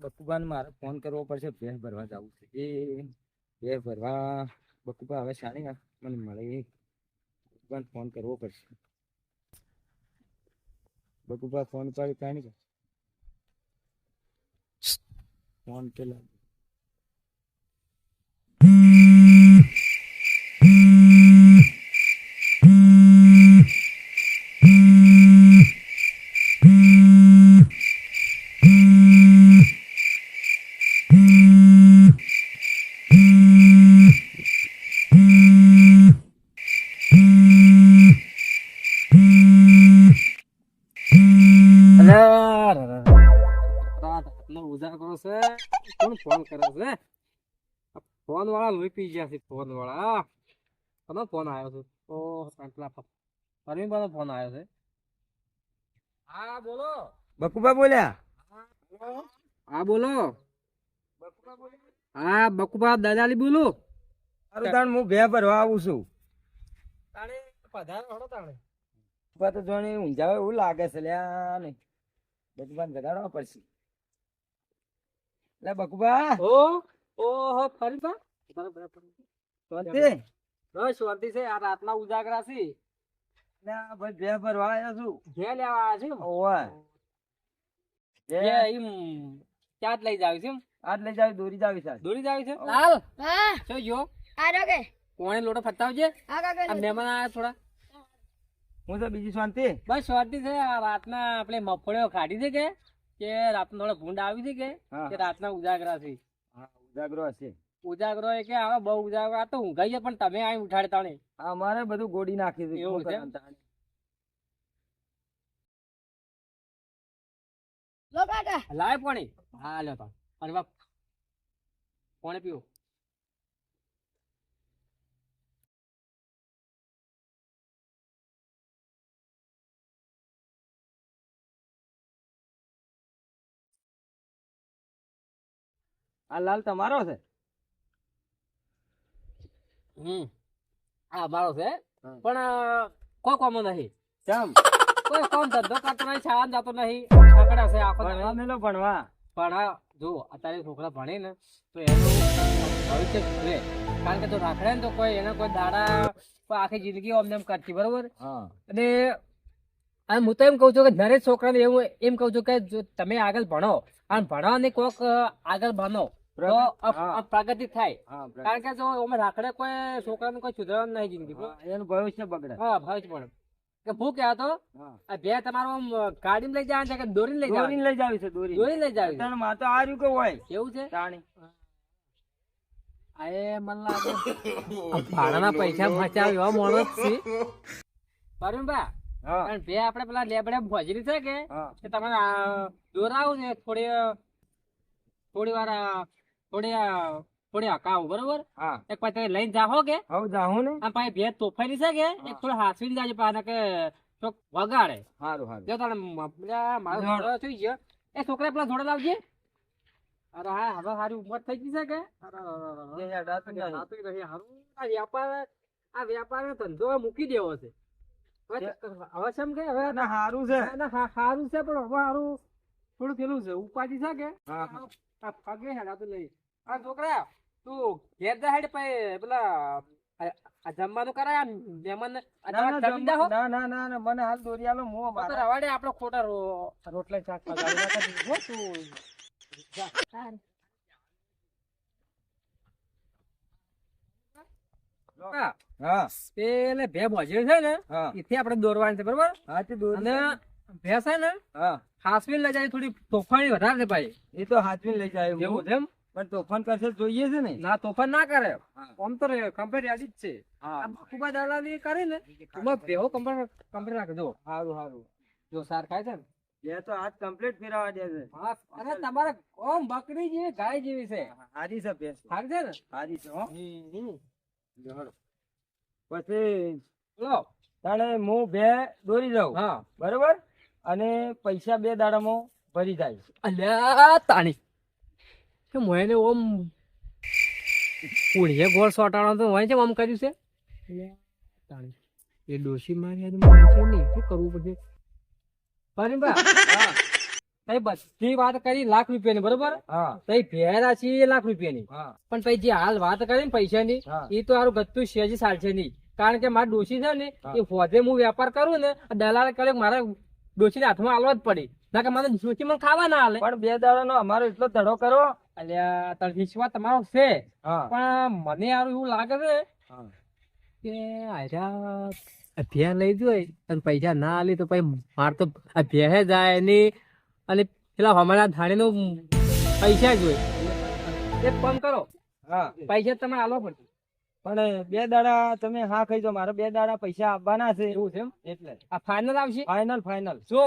બકુબાને મારે ફોન કરવો પડશે, ભેંસ ભરવા જવું છે. એ ભેંસ ભરવા, બકુબા હવે શાણી મને મળે બકુબાને ફોન કરવો પડશે. બકુબા ફોન પર કાંઈ નહીં ફોન પેલા ઉજાગરો છે. કોણ ફોન કરે છે? ફોન વાળા લોહી પી ગયા છે ફોન વાળા. કોનો ફોન આવ્યો છે? ઓ પેલા પરવીન નો ફોન આવ્યો છે. હા બોલો. બકુબા બોલ્યા? હા બોલો. હા બકુબા દાદાલી બોલું. અરે તાણ હું ભેંસ ભરવા આવું છું. તાણે પધારો હળો તાણે. બકુબા તો જોણે ઊંઝાવે એવું લાગે છે લ્યા નહીં. બકુબાને જગાડવા પડશે. લે બકુબા. ઓ ઓહો ફરી બા શાંતિ? બસ શાંતિ છે આ રાતના ઉજાગરા છે. લે ભાઈ બે ભરવા આવ્યો છું. જે લેવા આવ્યા છે ઓવે. જે ઈમ એમ ક્યાં લઈ જાવ છે આજ લઈ જાવ દોરી જાવી છે દોરી જાવ છે? લાલ. હા. જો જો આ રોકે કોણે લોટો ફટાવજે આ કાકા આ મહેમાન આયા થોડા. હું તો બીજી શાંતિ? બસ શાંતિ છે આ રાતના આપણે મફળીઓ કાઢી છે કે? કે રાતના થોડા ભૂંડ આવી હતી કે? કે રાતના ઉજાગરા થી ઉજાગરો હશે. ઉજાગરો એ કે આવે બહુ ઉજાગરો આ તો ઊંઘાઈ છે પણ તમે અહીં ઉઠાડે નહીં અમારે બધું ગોડી નાખી દીધું એવું છે? લો કાકા લાય પાણી. હા લ્યો તો અરે બાપ કોણે પીવો. આ લાલ તમારો છે. હમ. આ મારો છે. પણ કોઈ કોમો નહીં. કેમ કોઈ કોમ ધંધો કરતો નહીં છાન જતો નહીં. છકડા છે આખો ભણવા. મેલો ભણવા ભણા જો અત્યારે છોકરા ભણે ને તો એનું ભવિષ્ય સુધરે. કારણ કે જો રાખડે ને તો કોઈ એને કોઈ દાડા કોઈ આખી જિંદગી અમને એમ કરતી બરોબર? અને અને આ હું તો એમ કહું છું કે દરેક છોકરાને એવું એમ કહું છું કે જો તમે આગળ ભણો અને ભણવાની કોક આગળ ભણો તો પ્રગતિ- થાય. કારણ કે જો અમે રાખડે કોઈ છોકરાને કોઈ સુધારવાનું નહીં જિંદગી એનું ભવિષ્ય બગડે. હા ભવિષ્ય પણ કે હું કે હતો બે તમારો ગાડી લઈ જવાનું છે કે દોરીને લઈ દોરીને લઈ જાવી છે દોરી દોરી લઈ જવાનું છે. માં તો આ રહ્યું કે હોય? કેવું છે? તાણી. આ એ મને લાગે. ભાડાના પૈસા બચાવ્યો માણસ છે. પરમભા પણ બે આપણે પેલા લેબડે ભજરી છે કે? હા. કે તમે આ દોરાવું છે થોડી થોડી વાર થોડી થોડી હકાવું બરોબર? હા. એક પછી લઈને જાહો કે? હવે જાહો ને. આ પાસે બે તોફાની છે કે? એક થોડો હાથવીને જાય પાને કે ચોક વગાડે. સારું સારું જો તને મારો. છોકરો થઈ ગયો. એ છોકરા પેલા જોડે લાવજે. અરે હા હવે સારી ઉંમર થઈ ગઈ છે કે? આ હારું. વ્યાપાર આ વ્યાપાર ધંધો મૂકી દેવો છે. હવે હવે કેમ કે હવે ના સારું છે. હારું છે પણ હવે હારું થોડું પેલું છે ઉપાધિ છે કે? પગે હેડાતું નહીં. આ છોકરા તું ઘેર જા હેડ પછી પેલા જમવાનું કરાય મહેમાન ના ના ના ના મને હાલ દોરી આલો હું મારા. રવાડે આપણો ખોટા રોટલા શાક પગાડી હો તું. પેલે ભે છે ને એથી આપણે દોરવાની છે બરોબર? હા તે દોરી અને ભેંસ છે ને હા. હાસવીને લઈ જાય થોડી તોફાની વધારે છે ભાઈ. એ તો હાથવીને લઈ જાય એવું. છે એમ? પણ તોફાન કરશે જોઈએ છે ને. ના તોફાન ના કરે. આમ તો કમ્પ્લેટ યાદી જ છે. બાકુબા દાદાની કરે ને એમાં ભેહો કમ્પ્લેટ કમ્પ્લેટ રાખે સારું સારું જો સાર ખાય છે ને. એ તો આજ કમ્પ્લીટ ફેરવા દે છે. હા અરે તમારે ઓમ બકરી જેવી ગાય જેવી છે. હારી છે ભેંસ થાક છે ને? હારી છે હો. પછી લો તાણે હું બે દોરી જાઉં હા. બરોબર? અને પૈસા બે દાડામાં ભરી જાય. અલ્યા તાણી. કે મને ઓમ પુણીએ ગોળ સોટાણો તો હોય છે આમ કર્યું છે. એ ડોશી મારી યાદ છે નહીં શું કરવું પડશે. પરીબા તઈ બધી વાત કરી લાખ રૂપિયાની બરોબર? તઈ ભેરા એ લાખ રૂપિયાની. પણ પછી જે હાલ વાત કરી ને પૈસાની એ તો હારું ગતું શેજી ચાલશે નહીં. કારણ કે મારા ડોશી છે ને એ ફોજે હું વેપાર કરું ને દલાલ કરે મારે ને હાથમાં આલવા જ પડી. ના કે મને ડોશી મને ખાવા ના હાલે પણ બે દાડા નો અમારો એટલો ધડો કરો અલ્યા તાર વિશ્વાસ તમારો છે. પણ મને યાર એવું લાગે છે કે આયરા અભ્યાસ લઈ જોઈ અને પૈસા ના આલી તો પછી માર તો અભ્યાસ જાય નહીં. અને પેલા હમણાં ધાણી નું પૈસા જોઈ એક ફોન કરો. હા. પૈસા તમે આલો પડશે. પણ બે દાડા તમે હા કહી દો મારે બે દાડા પૈસા આપવાના છે. એવું છે એટલે. આ ફાઇનલ આવશે? ફાઇનલ ફાઇનલ જો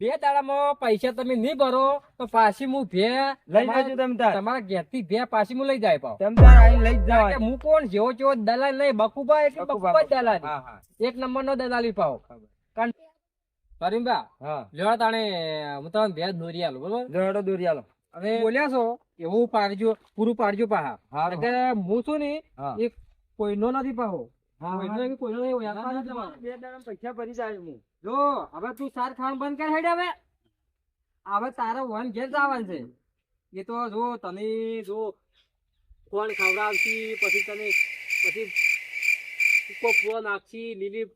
બે દાડામાં પૈસા તમે નહીં ભરો તો પાછી હું ભે લઈ જજો તમ તમારા ઘેરથી ભે પાછી હું લઈ જાય પાવ તમ તાર આઈને લઈ જવા હું કોણ? જેવો જેવો દલાલ નહીં બકુબા એટલે બકુબા દલાલ. હા હા. એક નંબર નો દલાલી પાવ કરીમબા હા. લેવા તાણે હું તમને ભેજ દોરી આલું બરોબર? દોડો દોરી આલો. હવે બોલ્યા છો એવું પાડજો પૂરું પાડજો પાહા. કે હું છું ને એક કોઈનો નથી પાહો પૈસા ભરી જાય હું. જો હવે તું સાર ખાવાનું બંધ કર હેડ હવે. હવે તારે વન ઘેર જવાનું છે. એ તો જો તને જો કોણ ખવડાવશી પછી તને પછી સૂકો પૂરો નાખશી લીલી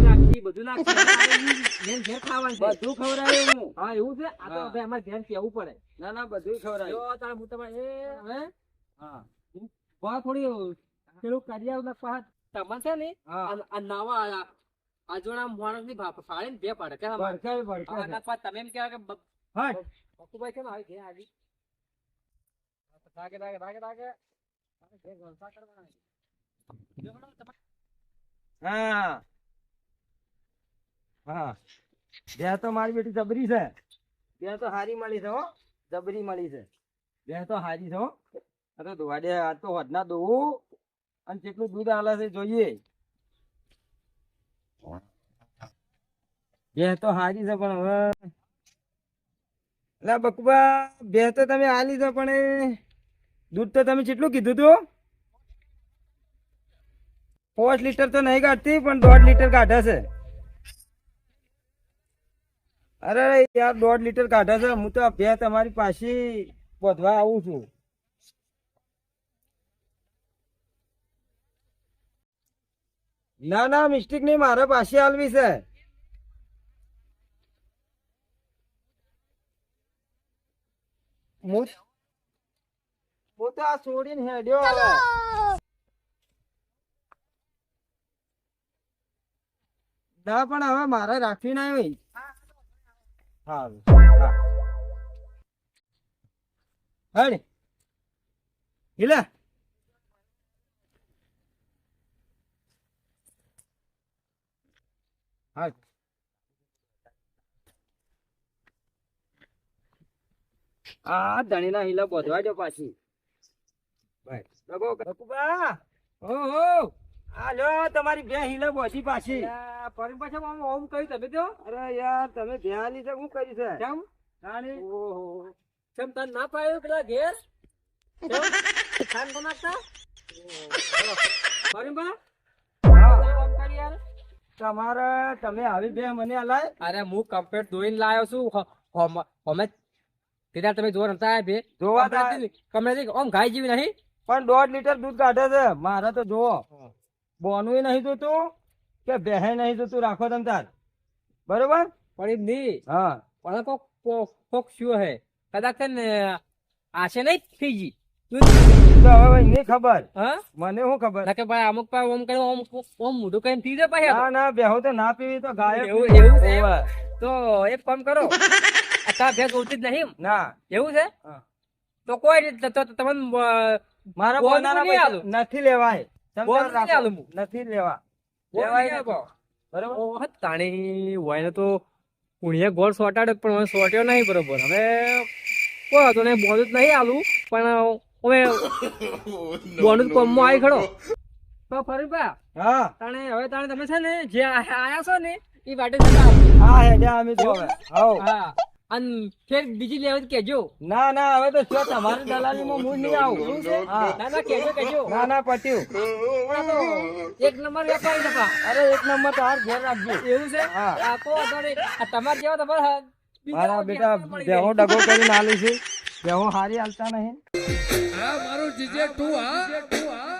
નાખશી બધું તારે ઘેર ખાવાનું બધું ખવડાવ્યું હું. હા એવું છે? આ તો હવે અમારે ધ્યાન કેવું પડે? ના ના બધું ખવડાવ્યું જો તારે હું તમારે એ હવે હા થોડી પેલું કર્યા ના તમારે છે ને આ નવા આ આજોડા માણસની ફાળે ને બે પાડે કે ભડકાય ભડકાય આના પાછ તમે એમ કહેવાય કે હટ બકુભાઈ કેમ આવી. ગયા કરવાના છે. જો મેડમ, તમારે હા. હા. બે તો મારી બેટી જબરી છે. બે તો હારી મળી છે હો. જબરી મળી છે. બે તો હારી છે હો. આ દોવાડે આ તો હોદના દોવું. અને જેટલું દૂધ આલે છે જોઈએ. બે તો હારી છે પણ હવે. એટલે બકુબા, બે તો તમે હાલી છો પણ દૂધ તો તમે કેટલું કીધું તું. પાંચ લીટર તો નહીં કાઢતી, પણ દોઢ લીટર કાઢે છે. અરે યાર, દોઢ લીટર કાઢે છે. હું તો બે તમારી પાસે બોધવા આવું છું. ના ના મિસ્ટેક નહીં, મારે પાસે આલવી છે. હું તો આ છોડીને હેડ્યો ના, પણ હવે મારે રાખવી ના હોય. હા હા. હડ. હિલા. હા આ ધણીના હિલા બોધવા દો પાછી. ઓહો તમારી બે હિલા બોધી પાછી. અલ્યા, પાછા આમ કહ્યું તમે તો? અરે યાર તમે ધ્યાન લીધે હું કરી છે? કેમ? રાણી? ઓહો. કેમ તને ના પાયો પેલા ઘેર? ખાન તો નાખતા પરીબા તમે આમ કરી યાર તમારે તમે આવી બે મને અલાય અરે હું કમ્પ્લેટ ધોઈને લાયો છું. અમે હમ- તમે જોવા નતા બે જોવા કમળાથી ઓમ ગાય જેવી નહીં? પણ દોઢ લીટર દૂધ કાઢે છે. મારે તો જોવો બોનું નહીં જોતું કે બેહે નહીં જોતું? રાખો તમ તાર. બરોબર? પણ એમ નહીં. હા. પણ કોક કોક- શું હે? કદાચ આશે નહીં ફીજી નહીં ખબર. મને શું ખબર? કે ભાઈ અમુક પા ઓમ કરીને ઓમ ઓમ મોઢું કરીને થઈ જાય પાછા ના ના બેહો તો ના પીવી તો ગાય એવું- એવું છે? તો એક કામ કરો. અત્યારે ભેગ ઉઠતી જ નહીં ના. એવું છે? તો કોઈ નહીં તો- તો તો તમને મારા બોલ પૈસા નથી લેવાય. બોલ તાર આલું નથી લેવા. લેવાય. બરોબર? ઓહ, તાણી. હોય તો પુણ્ય ગોળ સોટાડે પણ સોટ્યો નહીં બરોબર. હવે કોઈ હતો ને બોલ જ નહીં આલું. પણ હવે બોનું કોમમાં આવી ખડો. તો ફરી પા. હા. તાણે હવે તાણે તમે છે ને જે આયા છો ને એ વાટે. હા હેડ્યા અમે તો હવે. હા. અન ફેર બીજી લેવા કેજો. ના ના હવે તો શું તમારી દલાલીમાં મૂળ નહીં આવું. હા. ના. ના કેજો કેજો. ના ના પટ્યું. એક નંબર વેપારી નપા અરે એક નંબર તો હાર ઘેર રાખજો. એવું છે? હા. આ તો તમારે જેવા તમારે મારા બેટા બેહો ડગો કરીને આલી છે. બેહો હારી હાલતા નહીં. હા મારું જીજે ટુ હા.